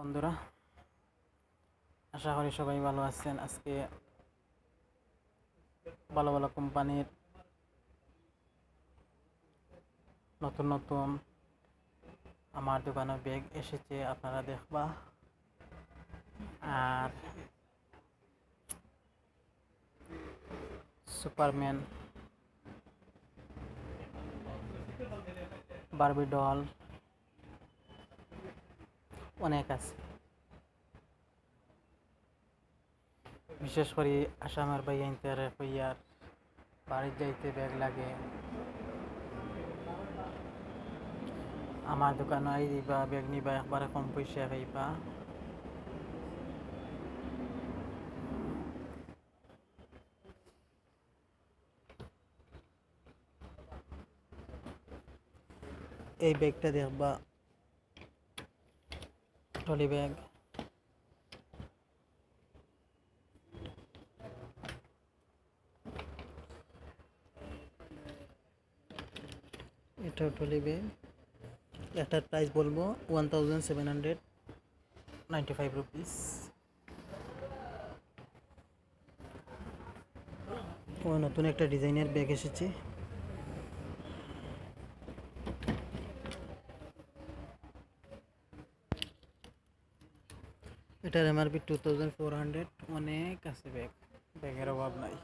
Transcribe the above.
বন্ধুরা, আশা করি সবাই ভালো আছেন। আজকে ভালো ভালো কোম্পানির নতুন নতুন আমার দোকানে ব্যাগ এসেছে, আপনারা দেখবা। আর সুপারম্যান বারবি ডল অনেক আছে। বিশেষ করে আসামের ভাই ইন্টারে হইয়ার বাড়ির যাইতে ব্যাগ লাগে। আমার দোকানে আই দিবা, ব্যাগ নিবা, একবারে কম পয়সা পাইবা। এই ব্যাগটা দেখবা ট্রলি ব্যাগ। এটা ট্রলি ব্যাগ। একটার প্রাইস বলব one thousand seven hundred ninety five rupees নতুন একটা ডিজাইনের ব্যাগ এসেছে। এটার MRP two thousand four hundred অনেক আছে ব্যাগ ব্যাগের অভাব নাই।